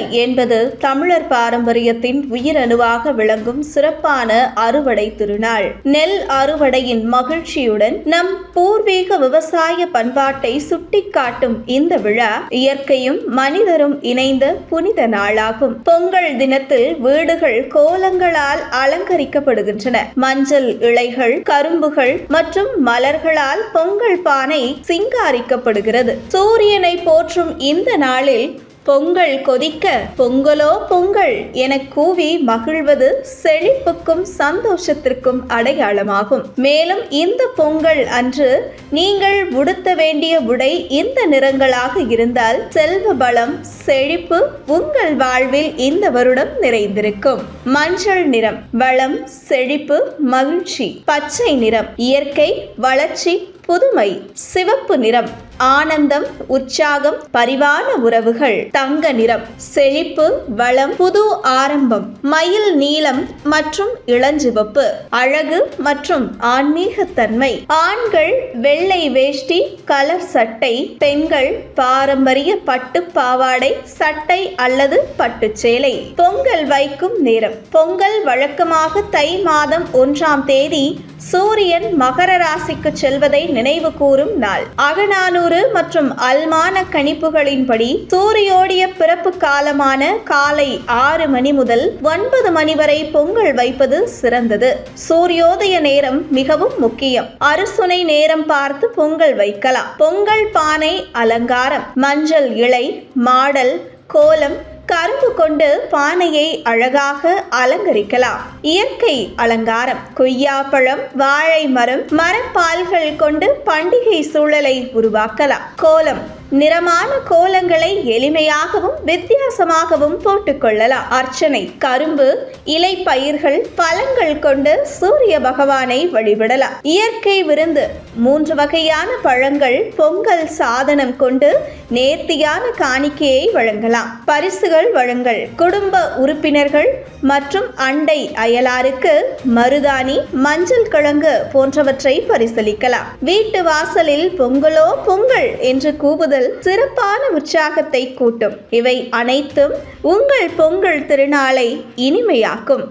பொங்கல் என்பது தமிழர் பாரம்பரியத்தின் உயிரணுவாக விளங்கும் சிறப்பான அறுவடை திருநாள். நெல் அறுவடையின் மகிழ்ச்சியுடன் நம் பூர்வீக விவசாய பண்பாட்டை சுட்டிக்காட்டும் இந்த விழா இயற்கையும் மனிதரும் இணைந்த புனித நாளாகும். பொங்கல் தினத்தில் வீடுகள் கோலங்களால் அலங்கரிக்கப்படுகின்றன. மஞ்சள் இலைகள் கரும்புகள் மற்றும் மலர்களால் பொங்கல் பானை சிங்காரிக்கப்படுகிறது. சூரியனை போற்றும் இந்த நாளில் பொங்கல் கொதிக்க பொங்கலோ பொங்கல் என கூவி மகிழ்வது செழிப்புக்கும் சந்தோஷத்திற்கும் அடையாளமாகும். மேலும் இந்த பொங்கல் அன்று நீங்கள் உடுத்த வேண்டிய உடை இந்த நிறங்களாக இருந்தால் செல்வ பலம் செழிப்பு உங்கள் வாழ்வில் இந்த வருடம் நிறைந்திருக்கும். மஞ்சள் நிறம் வளம் செழிப்பு மகிழ்ச்சி பச்சை நிறம் இயற்கை வளர்ச்சி புதுமை சிவப்பு நிறம் ஆனந்தம் உற்சாகம் பரிவான உறவுகள். தங்க நிறம் செழிப்பு வளம் புது ஆரம்பம் மயில் நீளம் மற்றும் இளஞ்சிவப்பு. அழகு மற்றும் ஆன்மீகத்தன்மை. ஆண்கள் வெள்ளை வேஷ்டி கலர் சட்டை பெண்கள் பாரம்பரிய பட்டு பாவாடை சட்டை அல்லது பட்டுச்சேலை பொங்கல் வைக்கும் நேரம். பொங்கல் வழக்கமாக தை மாதம் ஒன்றாம் தேதி சூரியன் மகர ராசிக்கு செல்வதை நினைவு கூறும் நாள். அகநானூறு மற்றும் அல்மான கணிப்புகளின்படி சூரியோடைய பிறப்பு காலமான காலை ஆறு மணி முதல் ஒன்பது மணி வரை பொங்கல் வைப்பது சிறந்தது. சூரியோதய நேரம் மிகவும் முக்கியம். அறுசுனை நேரம் பார்த்து பொங்கல் வைக்கலாம். பொங்கல் பானை அலங்காரம். மஞ்சள் இலை மாடல் கோலம் கரும்பு கொண்டு பானையை அழகாக அலங்கரிக்கலாம். இயற்கை அலங்காரம். கொய்யாப்பழம் வாழை மரம் மரப்பால்கள் கொண்டு பண்டிகை சூழலை உருவாக்கலாம். கோலம் நிறமான கோலங்களை எளிமையாகவும் வித்தியாசமாகவும் போட்டுக்கொள்ளலாம் அர்ச்சனை கரும்பு இலை பயிர்கள் பழங்கள் கொண்டு சூரிய பகவானை வழிபடலாம் இயற்கை விருந்து மூன்று வகையான பழங்கள் பொங்கல் சாதனம் கொண்டு நேர்த்தியான காணிக்கையை வழங்கலாம் பரிசுகள் வழங்கல் குடும்ப உறுப்பினர்கள் மற்றும் அண்டை அயலாருக்கு மருதாணி மஞ்சள் கிழங்கு போன்றவற்றை பரிசளிக்கலாம். வீட்டு வாசலில் பொங்கலோ பொங்கல் என்று கூவுதல் சிறப்பான உற்சாகத்தை கூட்டும். இவை அனைத்தும் உங்கள் பொங்கல் திருநாளை இனிமையாக்கும்.